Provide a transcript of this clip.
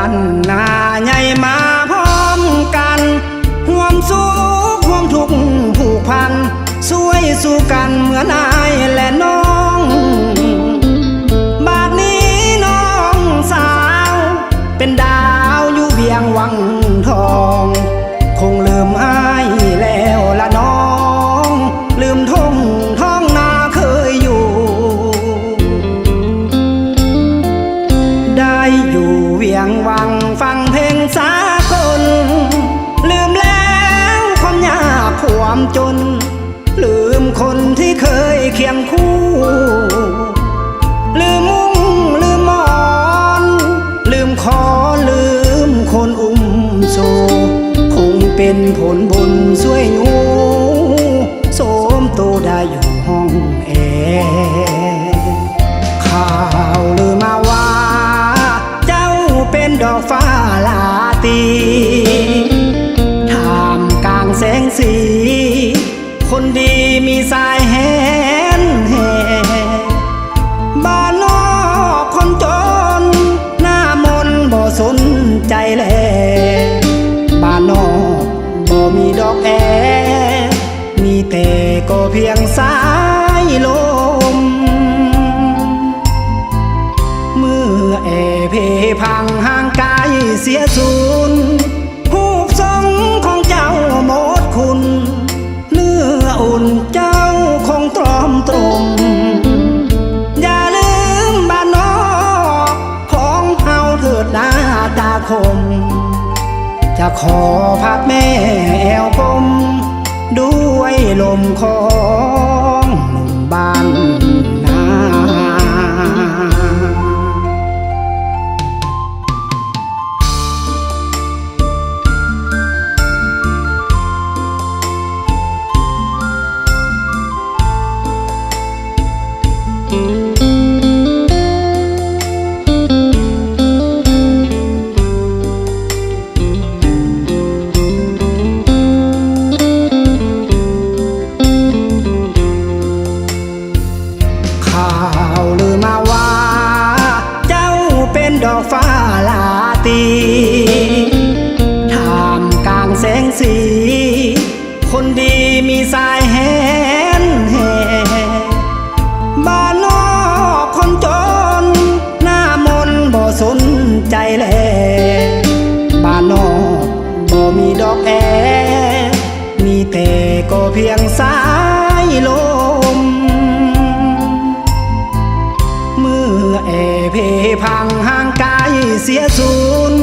านนาใหญ่มาพร้อมกันห่วมสุขห่วมทุกข์ผูกพันช่วยสู้กันเหมือนนายและน้อง บาดนี้น้องสาว เป็นดาวอยู่เวียงวังทอง คงลืมอายแล้วละน้อง ลืมทงท้องนาเคยอยู่ ได้อยู่ เวียงวังฟังเพลงสากล ลืมแล้วความยากความจน ลืมคนที่เคยเคียงคู่ ลืมมุ้งลืมมอน ลืมคอลืมคนอุ้มโซ คงเป็นผลบุญช่วยอยู่โสมโตได้อยู่ห้อง ดอกฟ้าลาตีทามกลางแสงสี คนดีมีสายแหนแห่บ้านนอกคนจน หน้ามนบ่สนใจแลบ้านนอกบ่มีดอกแอ มีแต่ก็เพียงสายลม เพพังห่างกายเสียสูญผูกทรงของเจ้าหมดคุณ เนื้ออุ่นเจ้าคงตรอมตรมอย่าลืมบ้านนอกของเฮาเถิดหน้าตาคม จะขอพักแม่แอวกลมด้วยลมขอ ข่าวลือมาว่า เจ้าเป็นดอกฟ้าลาตีท่ามกลางแสงสี คนดีมีสายแหานอกบ่มีดอกแอ มีแต่ก็เพียงสายลม เมื่อแอเพพังห่างกายเสียสูญ